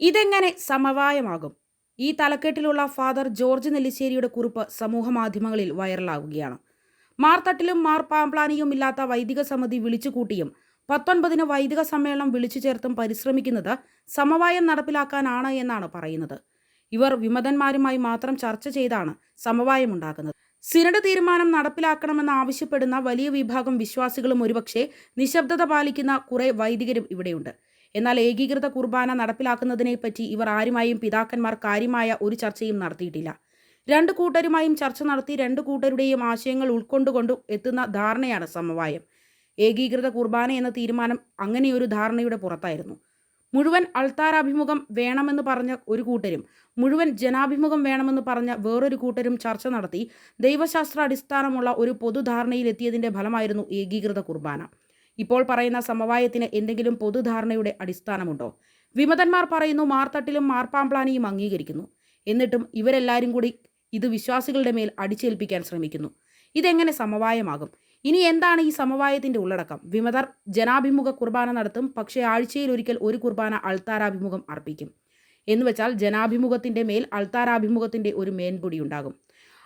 ഇതെങ്ങനെ സമവായമാകും? ഈ തലക്കെട്ടിലുള്ള father George നെല്ലിശ്ശേരിയുടെ കുറിപ്പ് സമൂഹ മാധ്യമങ്ങളിൽ വൈറലാകുകയാണ് മാർത്തട്ടിലും മാർ പാംപ്ലാനിയും ഇല്ലാത്ത വൈദിക സമിതി വിളിച്ചുകൂട്ടിയും പത്തൊൻപതിന് വൈദിക സമ്മേളനം വിളിച്ചു ചേർത്തും പരിശ്രമിക്കുന്നത് സമവായം നടപ്പിലാക്കാനാണ് എന്നാണ് പറയുന്നത്. ഇവർ വിമതന്മാരുമായി മാത്രം ചർച്ച ചെയ്താണ് സമവായമുണ്ടാക്കുന്നത്. സിനഡ് തീരുമാനം നടപ്പിലാക്കണമെന്ന് ആവശ്യപ്പെടുന്ന വലിയ വിഭാഗം വിശ്വാസികളും ഒരുപക്ഷെ നിശബ്ദത പാലിക്കുന്ന കുറെ വൈദികരും ഇവിടെയുണ്ട്. എന്നാൽ ഏകീകൃത കുർബാന നടപ്പിലാക്കുന്നതിനെപ്പറ്റി ഇവർ ആരുമായും പിതാക്കന്മാർ കാര്യമായ ഒരു ചർച്ചയും നടത്തിയിട്ടില്ല. രണ്ട് കൂട്ടരുമായും ചർച്ച നടത്തി രണ്ട് കൂട്ടരുടെയും ആശയങ്ങൾ ഉൾക്കൊണ്ടുകൊണ്ട് എത്തുന്ന ധാരണയാണ് സമവായം. ഏകീകൃത കുർബാന എന്ന തീരുമാനം അങ്ങനെയൊരു ധാരണയുടെ പുറത്തായിരുന്നു. മുഴുവൻ അൾത്താരാഭിമുഖം വേണമെന്ന് പറഞ്ഞ ഒരു കൂട്ടരും മുഴുവൻ ജനാഭിമുഖം വേണമെന്ന് പറഞ്ഞ വേറൊരു കൂട്ടരും ചർച്ച നടത്തി ദൈവശാസ്ത്ര അടിസ്ഥാനമുള്ള ഒരു പൊതുധാരണയിലെത്തിയതിന്റെ ഫലമായിരുന്നു ഏകീകൃത കുർബാന. ഇപ്പോൾ പറയുന്ന സമവായത്തിന് എന്തെങ്കിലും പൊതുധാരണയുടെ അടിസ്ഥാനമുണ്ടോ? വിമതന്മാർ പറയുന്നു മാർത്തട്ടിലും മാർപ്പാമ്പ്ലാനിയും അംഗീകരിക്കുന്നു. എന്നിട്ടും ഇവരെല്ലാവരും കൂടി ഇത് വിശ്വാസികളുടെ മേൽ അടിച്ചേൽപ്പിക്കാൻ ശ്രമിക്കുന്നു. ഇതെങ്ങനെ സമവായമാകും? ഇനി എന്താണ് ഈ സമവായത്തിന്റെ ഉള്ളടക്കം? വിമതർ ജനാഭിമുഖ കുർബാന നടത്തും പക്ഷേ ആഴ്ചയിൽ ഒരിക്കൽ ഒരു കുർബാന അൾത്താരാഭിമുഖം അർപ്പിക്കും. എന്ന് വെച്ചാൽ ജനാഭിമുഖത്തിന്റെ മേൽ അൾത്താരാഭിമുഖത്തിന്റെ ഒരു മേൻപൊടി ഉണ്ടാകും.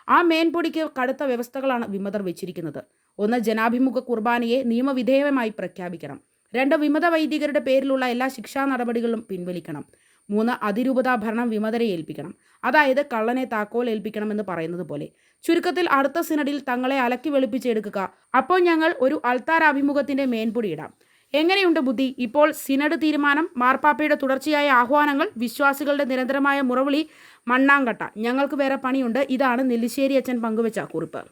ആ മേൻപൊടിക്ക് കടുത്ത വ്യവസ്ഥകളാണ് വിമതർ വെച്ചിരിക്കുന്നത്. ഒന്ന് ജനാഭിമുഖ കുർബാനയെ നിയമവിധേയമായി പ്രഖ്യാപിക്കണം. രണ്ട് വിമത വൈദികരുടെ പേരിലുള്ള എല്ലാ ശിക്ഷാ നടപടികളും പിൻവലിക്കണം. മൂന്ന് അതിരൂപതാ ഭരണം വിമതരെ ഏൽപ്പിക്കണം. അതായത് കള്ളനെ താക്കോൽ ഏൽപ്പിക്കണമെന്ന് പറയുന്നത് പോലെ. ചുരുക്കത്തിൽ അടുത്ത സിനഡിൽ തങ്ങളെ അലക്കി വെളുപ്പിച്ചെടുക്കുക അപ്പോൾ ഞങ്ങൾ ഒരു അൾത്താരാഭിമുഖത്തിന്റെ മേൻപൊടി ഇടാം. എങ്ങനെയുണ്ട് ബുദ്ധി? ഇപ്പോൾ സിനഡ് തീരുമാനം മാർപ്പാപ്പയുടെ തുടർച്ചയായ ആഹ്വാനങ്ങൾ വിശ്വാസികളുടെ നിരന്തരമായ മുറവിളി മണ്ണാങ്കട്ട. ഞങ്ങൾക്ക് വേറെ പണിയുണ്ട്. ഇതാണ് നെല്ലിശ്ശേരി അച്ഛൻ പങ്കുവച്ച കുറിപ്പ്.